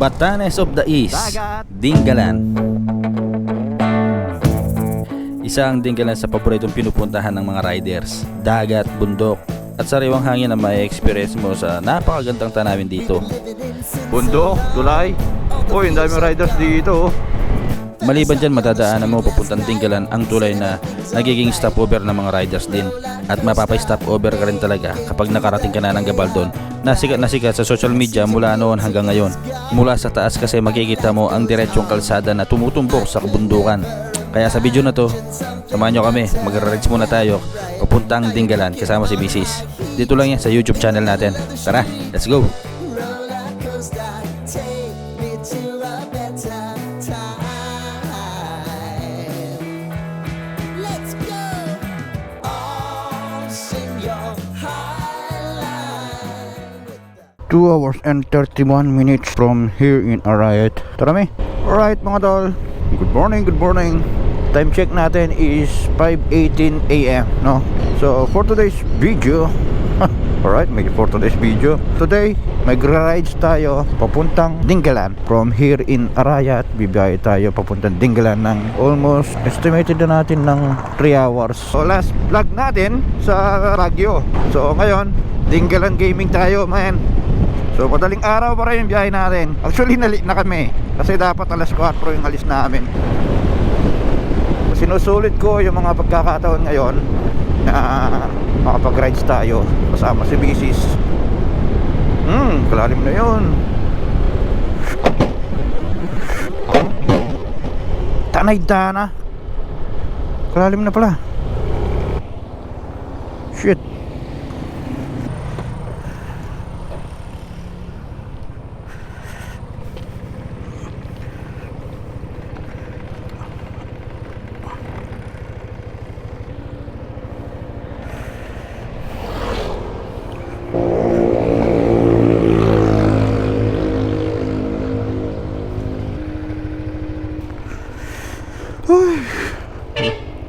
Batanes of the East, Dagat. Dingalan. Isa ang Dingalan sa paboritong pinupuntahan ng mga riders. Dagat, bundok, at sariwang hangin na may experience mo sa napakagandang tanawin dito. Bundok, tulay. Uy, ang daming riders dito. oh. Maliban dyan, madadaanan mo papuntang Dingalan ang tulay na nagiging stopover ng mga riders din. At mapapay-stopover ka rin talaga kapag nakarating ka na ng Gabaldon na sikat na sikat sa social media mula noon hanggang ngayon. Mula sa taas kasi makikita mo ang diretsong kalsada na tumutumbok sa kabundukan. Kaya sa video na to, samahan nyo kami, mag-rides muna tayo papuntang Dingalan kasama si Mrs. Dito lang yan sa YouTube channel natin. Tara, let's go! 2 hours and 31 minutes from here in Arayat. Tara mi. Alright mga tol. Good morning, good morning. Time check natin is 5.18 a.m. No? So for today's video, Alright, may for today's video. Today, mag-rides tayo papuntang Dingalan. From here in Arayat, bibiyahe tayo papuntang Dingalan ng almost estimated na natin ng 3 hours. So last vlog natin sa Baguio. So ngayon, Dingalan Gaming tayo, man. So madaling araw pa rin yung biyahe natin. Actually nali na kami. Kasi dapat alas 4 yung alis namin. Sinusulit ko yung mga pagkakataon ngayon Na makapag-rides tayo Kasama si Mrs. Hmm, kalalim na yun. Tanay dana. Kalalim na pala Shit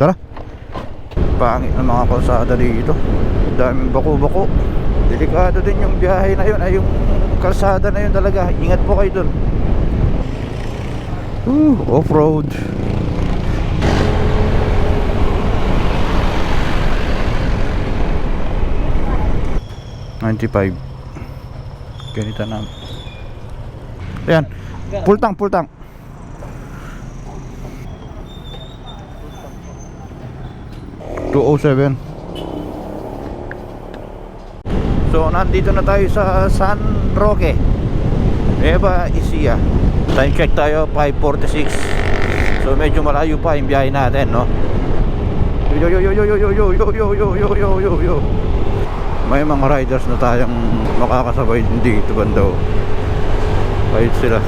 Tara. Pangit ng mga kalsada dito. Daming bako-bako. Delikado din yung biyahe na yun. Ay yung kalsada na yun talaga. Ingat po kayo dun. Woo, off-road. Ninety-five. Ganito na. Ayan. Full tank, Two oh seven. So nandito na tayo sa San Roque Nueva Ecija Time check tayo 5.46 So medyo malayo pa yung biyahe natin no Yo yo yo yo yo yo yo yo yo yo yo yo yo May mga riders na tayong makakasabay dito banda oh. Kahit sila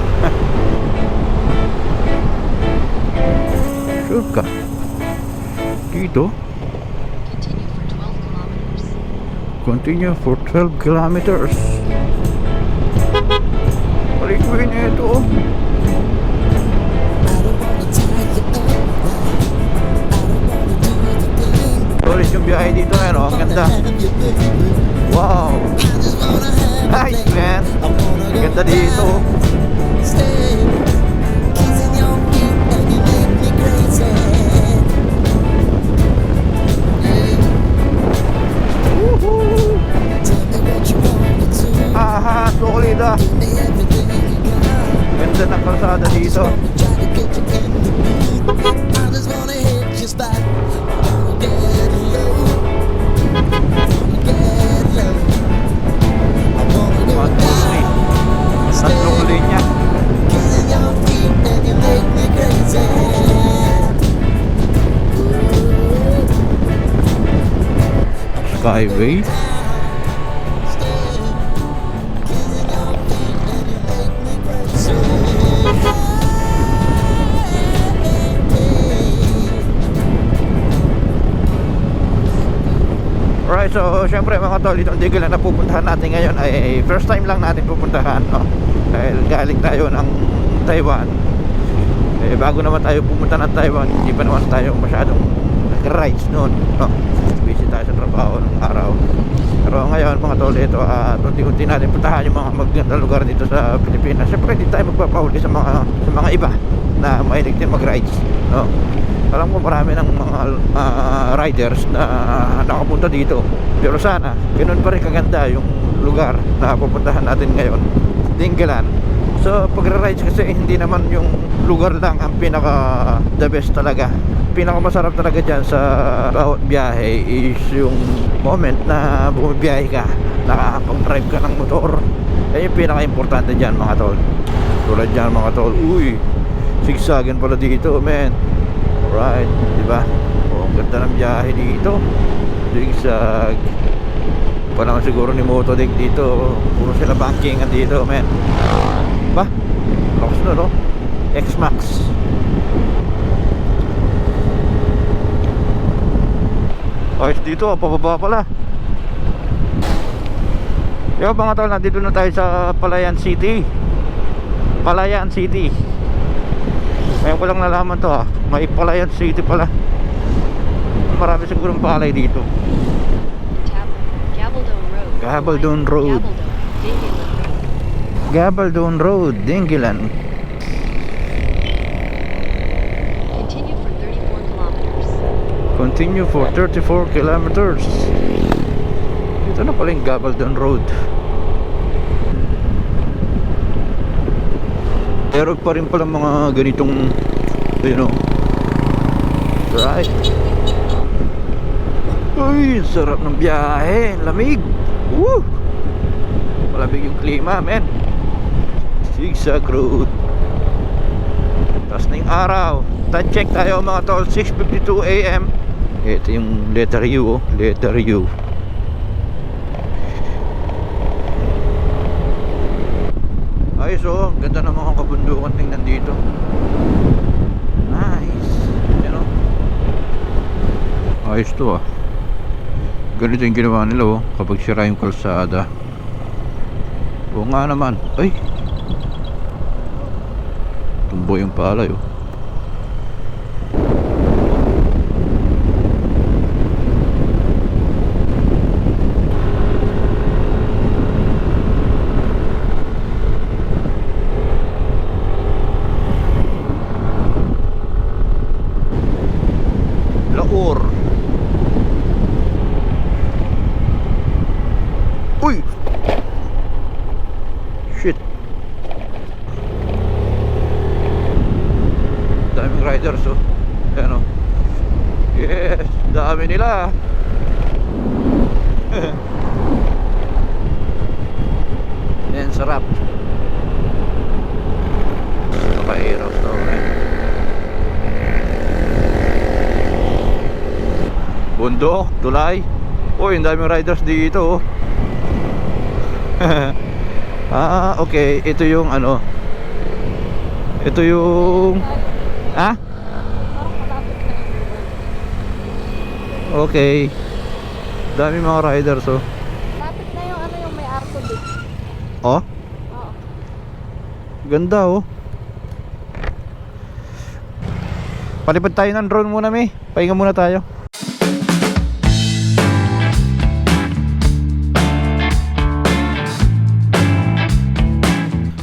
Sure ka Dito Continue for 12 kilometers. Continue for 12 kilometers. Palikuin niya ito. oh. Tulis yung biyahe dito ngayon, oh. Ang ganda. Wow. Nice, man. Ang ganda dito. oh. Chocolate Ganda ng kalsada dito. Tatlong linya. Skyway? Syempre mga tol, itong digil na napupuntahan natin ngayon ay first time lang natin pupuntahan, no? Dahil galing tayo ng Taiwan. Eh, bago naman tayo pumunta ng Taiwan, hindi pa naman tayo masyadong nag-rides noon, no? busy tayo sa trabaho ng araw. Pero ngayon mga tol, ito at unti-unti natin puntahan yung mga magandang lugar dito sa Pilipinas. Siyempre hindi tayo magpapahuli sa mga sa mga iba na mahilig din mag-rides, no? Alam ko marami ng mga ah, riders na nakapunta dito. Pero sana, ganoon pa rin kaganda yung lugar na pupuntahan natin ngayon. Dingalan. So, pag-rides kasi hindi naman yung lugar lang ang pinaka the best talaga. Pinaka masarap talaga dyan sa bawat biyahe is yung moment na bumibiyahe ka, nakakapag-drive ka ng motor. Yan yung pinaka-importante dyan mga tol. Tulad dyan mga tol, uy, zigzagan pala dito, man. Alright, di ba? O, ang ganda ng biyahe dito. Zigzag. Pa naman siguro ni Motodic dito. Puro sila bankingan dito, man. Ba? Lakas na, no? X-Max. Ayos dito, ah, pababa pala. Yo mga tol, nandito na tayo sa Palayan City. Palayan City. Ngayon ko lang nalaman to ah. May Palayan City pala. Marami sigurong palay dito. Gabaldon Road. Gabaldon Road. Gabaldon. Gabaldon Road, Dingilan. Continue for 34 kilometers. Continue for 34 kilometers. Dito na pala yung Gabaldon Road. Meron pa rin pala mga ganitong, you know, right. Uy, sarap ng biyahe. Lamig. Woo! Malamig yung klima, men. Zigzag road. Tapos na yung araw. Time check tayo mga tol. 6.52 a.m. Ito yung letter U, oh. Letter U. Ayos oh. Ganda ng mga kabundukan tingnan dito. Nice. Yan oh. Ayos to ah. Ganito yung ginawa nila oh. Kapag sira yung kalsada. Oo nga naman. Ay. Tumbo yung palay oh. Laur. Uy! Shit. Daming riders oh. Ayan oh. Yes, dami nila. Yan, sarap. Napahirap to eh. Bundok, tulay. Uy, ang daming riders dito. oh. ah, okay. Ito yung ano. Ito yung Ha? Okay. Dami mga riders oh. Lapit na yung ano yung may arko dito. Oh? Oo. Ganda oh. Palipad tayo ng drone muna, may. Pahinga muna tayo.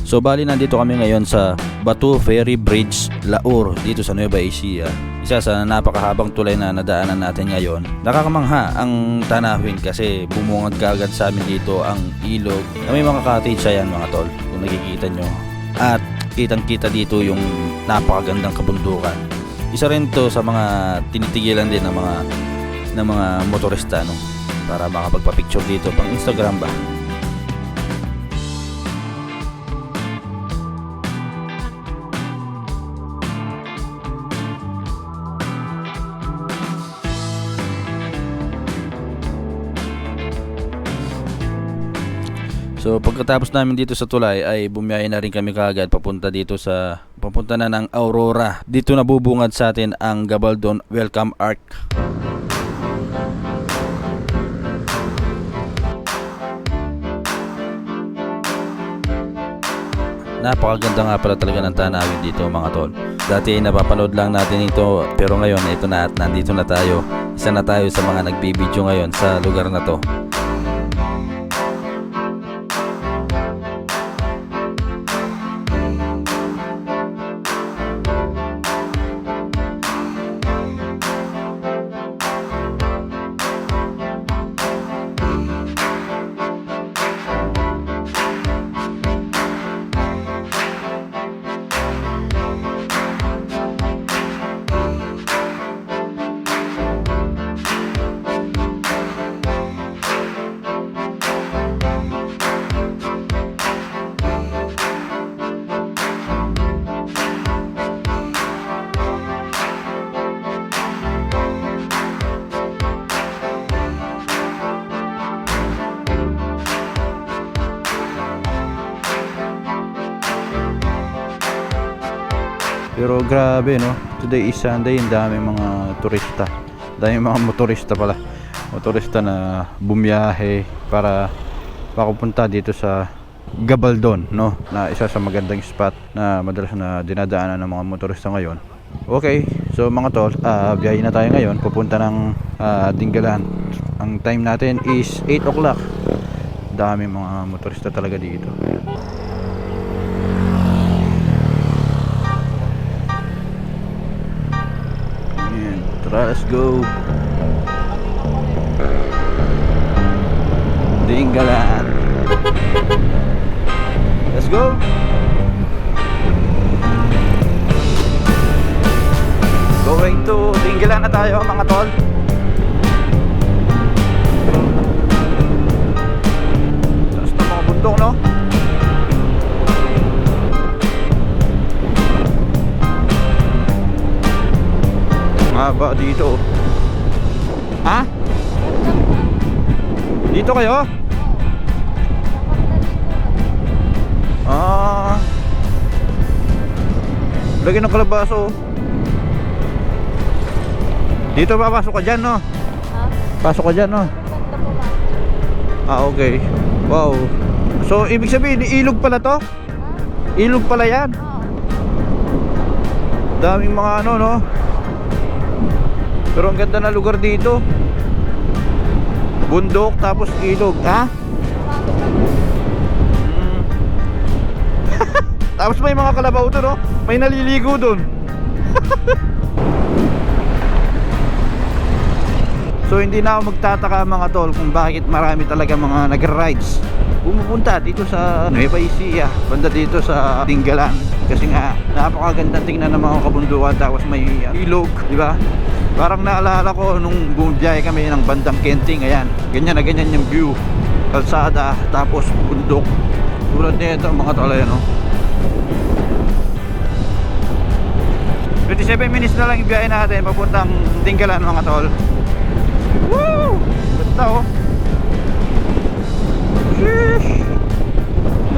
So bali nandito kami ngayon sa Batu Ferry Bridge, Laur, dito sa Nueva Ecija. Isa sa napakahabang tulay na nadaanan natin ngayon. Nakakamangha ang tanawin kasi bumungad kaagad sa amin dito ang ilog. Na may mga cottage yan mga tol, kung nakikita nyo. At kitang kita dito yung napakagandang kabundukan. Isa rin to sa mga tinitigilan din ng mga ng mga motorista no para makapagpa-picture dito pang Instagram ba. So pagkatapos namin dito sa tulay ay bumiyahe na rin kami kaagad papunta dito sa papunta na ng Aurora. Dito nabubungad sa atin ang Gabaldon Welcome Arc. Napakaganda nga pala talaga ng tanawin dito mga tol. Dati ay napapanood lang natin ito pero ngayon ito na at nandito na tayo. Isa na tayo sa mga nagbibideo ngayon sa lugar na to. Pero grabe no. Today is Sunday, ang daming mga turista. Daming mga motorista pala. Motorista na bumiyahe para pakupunta dito sa Gabaldon, no? Na isa sa magandang spot na madalas na dinadaanan ng mga motorista ngayon. Okay, so mga tol, ah biyahe na tayo ngayon. Pupunta ng ah, Dinggalan. Ang time natin is 8 o'clock. Dami mga motorista talaga dito. Let's go. Dito kayo? Ah. Lagyan ng kalabaso. Dito papasok ka dyan, no? Ha? Pasok ka dyan, no? Ah, okay. Wow. So, ibig sabihin, ilog pala to? Ilog pala yan. Daming mga ano, no? Pero ang ganda na lugar dito. Bundok, tapos ilog. Ha? Mm. tapos may mga kalabaw doon, no? May naliligo doon. so hindi na ako magtataka mga tol kung bakit marami talaga mga nag-rides pumupunta dito sa Nueva Ecija banda dito sa Tinggalan kasi nga napakagandang tingnan ng mga kabundukan tapos may uh, ilog di ba parang naalala ko nung bumiyahe kami ng bandang Kenting ayan ganyan na ganyan yung view kalsada tapos bundok tulad nito mga tol ayan oh 27 minutes na lang ibiyahe natin papuntang Tinggalan mga tol Woo! Ganda oh Sheesh!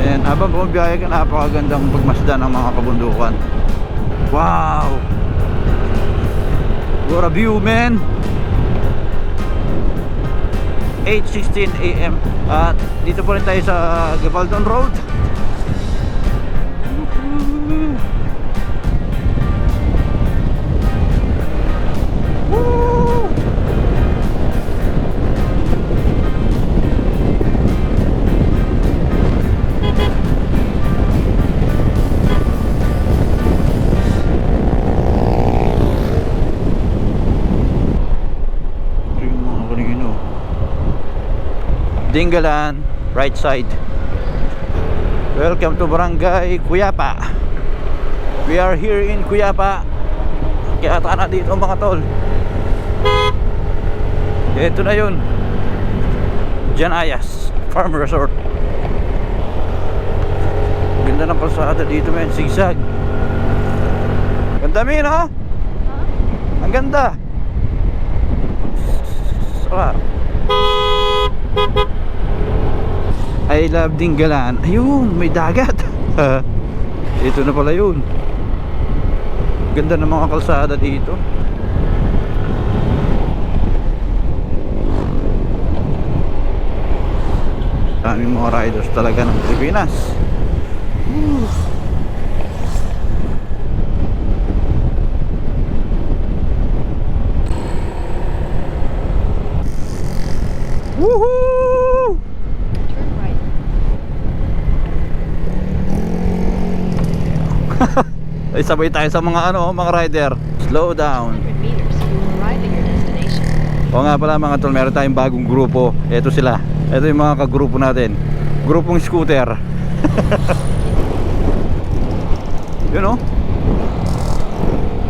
Ayan, habang bumabiyahe ka, napakagandang pagmasdan ng mga kabundukan. Wow! What a view, man! 8.16 a.m. At dito po rin tayo sa Gabaldon Road. Dingalan, right side. Welcome to Barangay Cuyapa. We are here in Cuyapa. Kaya na dito mga tol. Ito na yun. Jan Ayas Farm Resort. Ganda ng kalsada dito men, zigzag. Ganda min oh. Ang ganda. Sarap. I love Dinggalan. Ayun, may dagat. Ito na pala yun. Ganda ng mga kalsada dito. Daming mga riders talaga ng Pilipinas. Woo. Ay sabay tayo sa mga ano, mga rider. Slow down. 100 meters, you will arrive at your destination. O nga pala mga tol, meron tayong bagong grupo. Ito sila. Ito yung mga kagrupo natin. Grupong scooter. Yun o.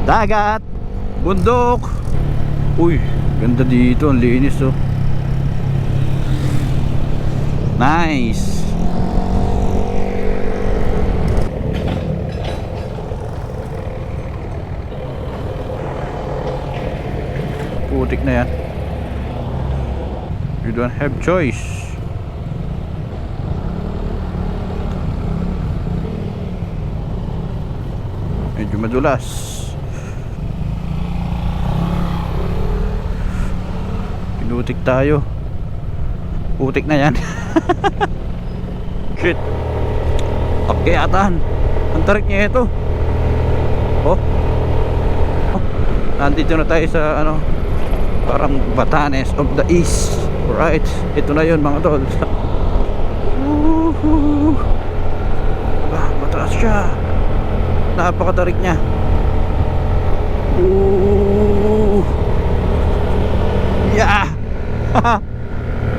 Dagat. Bundok. Uy, ganda dito. Ang linis oh. Nice. Putik na yan. You don't have choice. Medyo madulas. Pinutik tayo. Putik na yan. Shit. Akyatan. Ang tarik niya ito. Oh. oh. Nandito na tayo sa ano parang Batanes of the East. Right. Ito na 'yon mga tol. Ah, mataas siya. Napakatarik niya. Ooh. Yeah.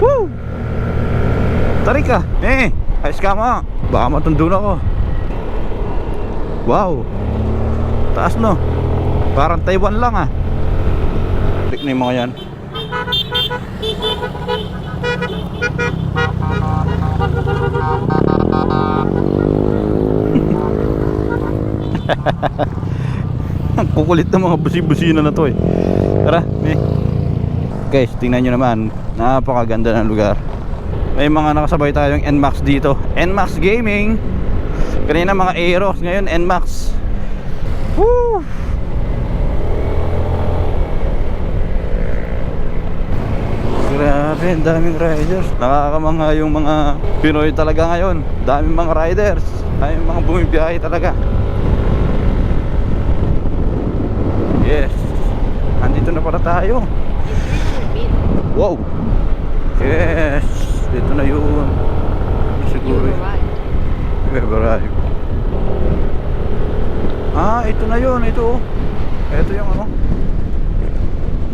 Woo. Tarik ka. Eh, ayos ka mo. Baka matundo ako. Wow. Taas no. Parang Taiwan lang ah. Yung mga yan. Ang kukulit ng mga busi-busina na to eh. Tara, eh. Guys, tingnan nyo naman. Napakaganda ng lugar. May mga nakasabay tayong NMAX dito. NMAX Gaming. Kanina mga Aeros, ngayon NMAX. Woo! Ang daming riders. Nakakamangha yung mga Pinoy talaga ngayon. Daming mga riders. Daming mga bumibiyahe talaga. Yes. Andito na para tayo. In 300 meters, Wow. Yes. Dito na yun. Siguro. have arrived. Ah, ito na yun. Ito. oh. Ito yung ano.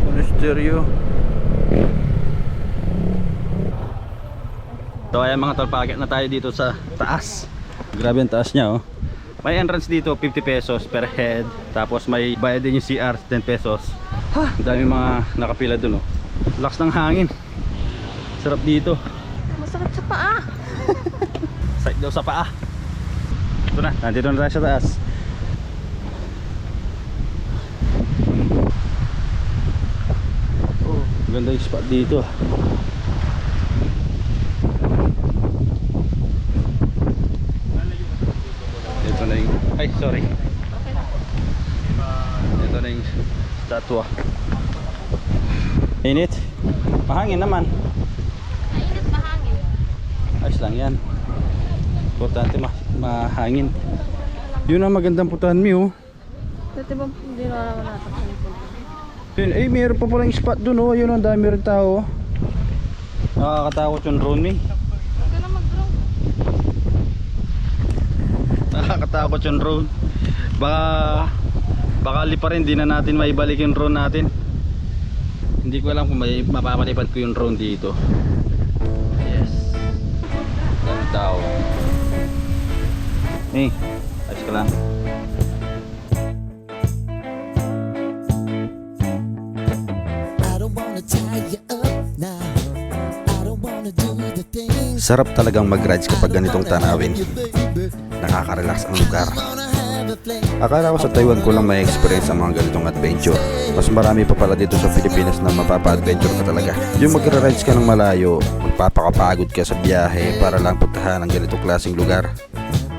Monasterio. So ayan mga tol, paakit na tayo dito sa taas. Grabe ang taas niya oh. May entrance dito 50 pesos per head. Tapos may bayad din yung CR 10 pesos. Ha, ang dami mga nakapila dun oh. Lakas ng hangin. Sarap dito. Masakit sa paa. Sakit daw sa paa. Ito na, nandito na tayo sa taas. Oh, ganda yung spot dito. ah. Ito na yung, ay sorry. Ito na yung statwa. Init. Mahangin naman. Mainit mahangin. Ayos lang yan. Importante ma mahangin. Yun ang magandang putahan mi oh. Dati ba hindi na naman natin? Yun, eh meron pa palang spot dun oh. Yun ang dami rin tao. oh. Nakakatakot yung drone mi. Huwag ka na mag-drone. Nakakatakot yung drone. Baka baka pa rin di na natin maibalik yung drone natin. Hindi ko alam kung may mapapalipad ko yung drone dito. Yes. Dami tao. Eh, ayos ka lang. Sarap talagang mag-rides kapag ganitong tanawin. Nakaka-relax ang lugar. Akala ko sa Taiwan ko lang may experience ang mga ganitong adventure. Mas marami pa pala dito sa Pilipinas na mapapa-adventure ka talaga. Yung magra-rides ka ng malayo, magpapakapagod ka sa biyahe para lang puntahan ang ganitong klaseng lugar.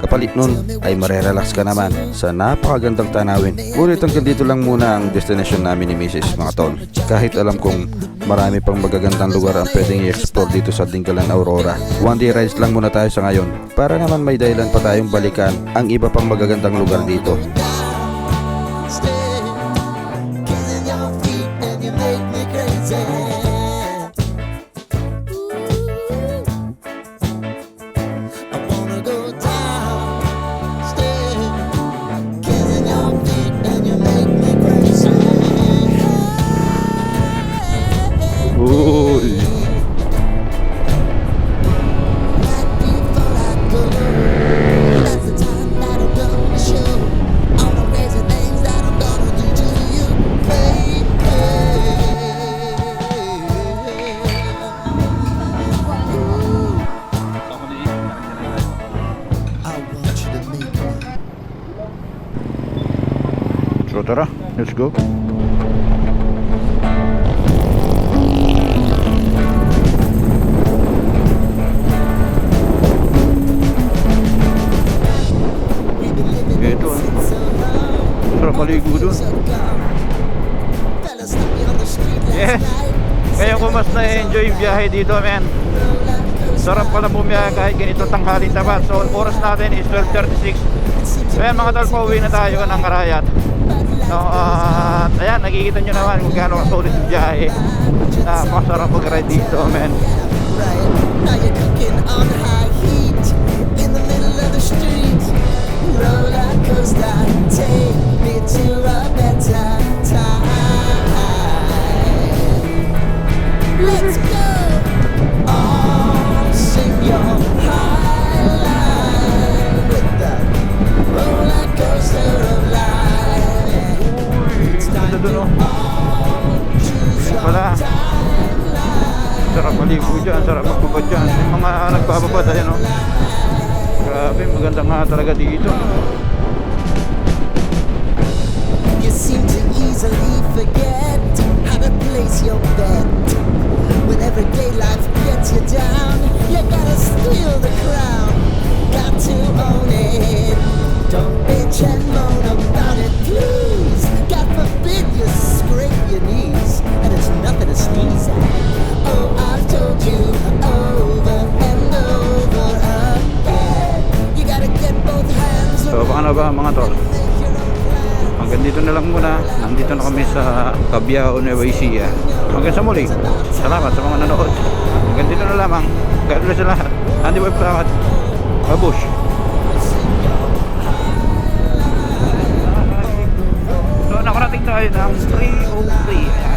Kapalit nun ay marerelax ka naman sa napakagandang tanawin. Ngunit hanggang dito lang muna ang destination namin ni Mrs. mga tol. Kahit alam kong marami pang magagandang lugar ang pwedeng i-explore dito sa Dingalan Aurora. One day rides lang muna tayo sa ngayon para naman may dahilan pa tayong balikan ang iba pang magagandang lugar dito. Biyahe dito, men. Sarap pala bumiyahe kahit ganito tanghaling tapat. So, oras natin is 12.36. So, ayan mga tol, pauwi na tayo ng Karayat. So, at ayan, nakikita nyo naman kung gaano kasulit yung biyahe. Napakasarap mag-ride dito, men. On high heat in the middle of the street. Roller coaster, take me to a kami sa Cabiao, Nueva Ecija. Hanggang sa muli. Salamat sa mga nanood. Hanggang dito na lamang. God bless sa lahat. Andy Web Salamat. Babush. So, nakarating tayo ng 303. Ayan. 303.